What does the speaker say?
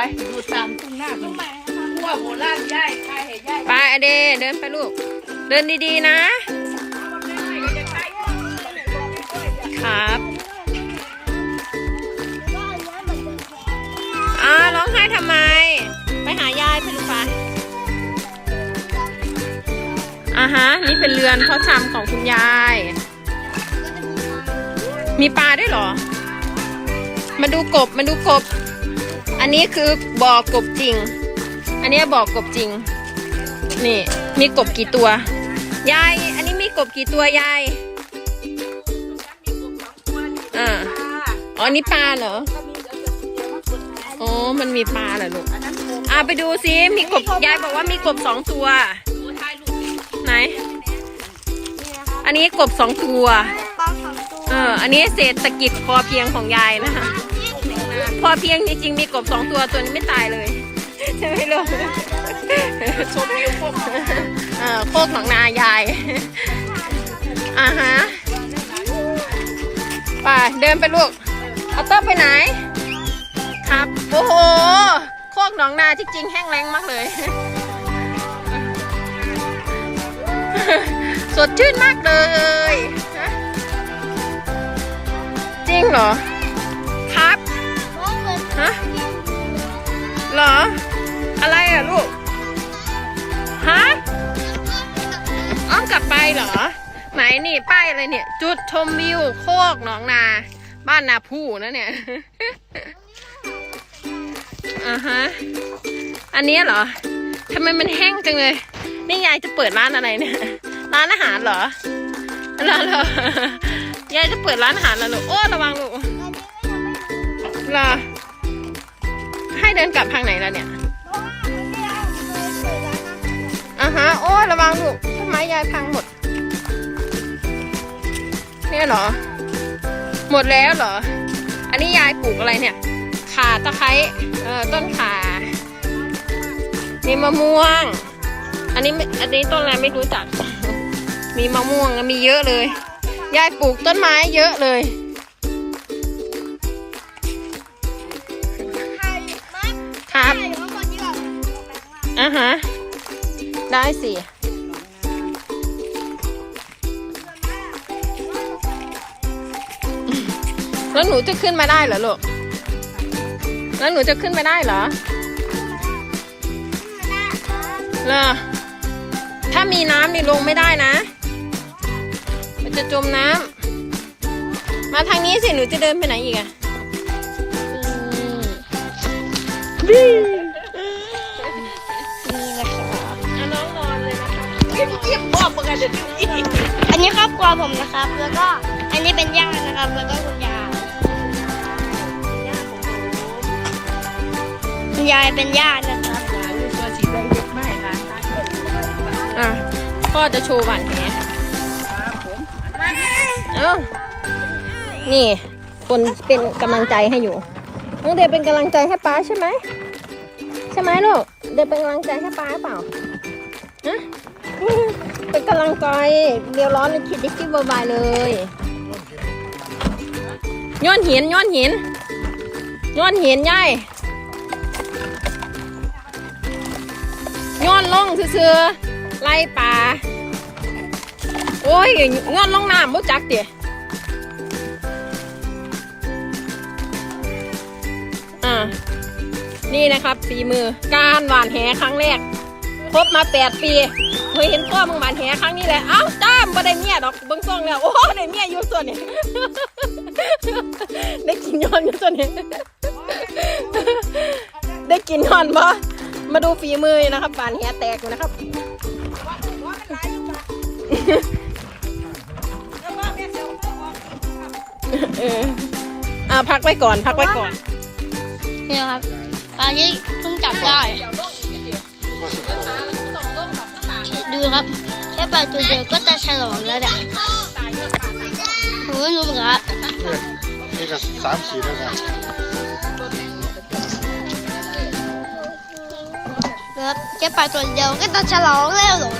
ไปดูตามทุ่งหน้ากันขั้วโบราณย่ายใครเห็นย่ายไปอเดเดินไปลูก เดินดีๆนะ ครับอ่าร้องไห้ทำไม ไปหายายไปลูกไปอ่าฮะ นี่เป็นเรือนพ่อชำของคุณยาย มีปลาด้วยเหรอ มาดูกบ มาดูกบอั นนี้คือบ่อกบจริง อันนี้บ่อกบจริง นี่ มีกบกี่ตัว ยาย อันนี้มีกบกี่ตัวยาย อ่า อ๋อ นี่ปลาเหรอ อ๋อ มันมีปลาเหรอลูกอ่าไปดูซิ มีกบ ยายบอกว่ามีกบสองตัว ไหน อันนี้กบสองตัว เออ อันนี้เศรษฐกิจพอเพียงของยายนะคะ พอเพียงจริงๆมีกบสองตัวตัวนี้ไม่ตายเลย ใช่ไหมลูกชมวิวพวกเออโคกหนองนายายอ่าฮะไปเดินไปลูกเอาเต้าไปไหน ครับ โอ้โหโคกหนองนาจริงๆแห้งแล้งมากเลยสดชื่นมากเลย จริงเหรอ เหรอ ไหนนี่ป้ายอะไรเนี่ย จุดชมวิวโคกหนองนา บ้านนาผู้นะเนี่ยอ่าฮะอันนี้เหรอทำไมมันแห้งจังเลย นี่ยายจะเปิดร้านอะไรเนี่ย ร้านอาหารเหรอร้านเหรอยายจะเปิดร้านอาหารแล้วลูกโอ้ระวังลูกเหรอให้เดินกลับทางไหนแล้วเนี่ยอ่าฮะ โอ้ยระวังลูกต้นไม้ยายพังหมด เนี่ยเหรอ หมดแล้วเหรอ อันนี้ยายปลูกอะไรเนี่ยข่าตะไคร้เอ่อต้นข่ามีมะม่วง อันนี้ไม่อันนี้ต้นอะไรไม่รู้จัก มีมะม่วงแล้วมีเยอะเลย ยายปลูกต้นไม้เยอะเลยครับอ่าฮะ ได้สิ แล้วหนูจะขึ้นมาได้เหรอลูก แล้วหนูจะขึ้นมาได้เหรอเหรอถ้ามีน้ำนี่ลงไม่ได้นะ มันจะจมน้ำ มาทางนี้สิ หนูจะเดินไปไหนอีกอะอืมอะน้องนอนเลยนะคะเทียบบอกประกันจะดูอีกอันนี้ครอบครัวผมนะครับ แล้วก็อันนี้เป็นย่านะครับ แล้วก็คุณ ยายคุณยายเป็นญาตินะครับลูกตัวสีแดงเด็กไม่นะอะพ่อจะโชว์หวานแหครับผมเอ้านี่ คนเป็นกำลังใจให้อยู่น้องเดย์เป็นกำลังใจให้ป้าใช่ไหมใช่ไหมลูกเดย์เป็นกำลังใจให้ป้าหรือเปล่าฮะเป็นกำลังใจเดี๋ยวร้อนเลยคิดได้คิดบายๆเลยย้อนหินย้อนหินย้อนหินยาย ย้อนลงซื่อๆไล่ปลาโอ้ยย้อนลงน้ำบ่จักเดี๋ยอ่านี่นะครับฝีมือการหวานแหครั้งแรกคบมาแปดปีเคยเห็นพ่อมึงหวานแหครั้งนี้แหละเอ้าจ้ามบ่ได้เมียดอกเบิ่งซ่องแล้วโอ้ได้เมียอยู่ส่วนนี้ได้กินย้อนอยู่ส่วนนี้ได้กินย้อนปะ มาดูฝีมือนะครับหวานแหแตกอยู่นะครับเอออ่าพักไว้ก่อน พักไว้ก่อนนี่ครับปลาที่เพิ่งจับได้ ดูครับ แค่ปลาตัวเดียวก็จะฉลองแล้วเนี่ยผมไม่รู้เหมือนกันครับนี่ก็สามขีดแล้วนะ ครับแค่ปตัวเดียวก็จะฉลองแล้วหรอ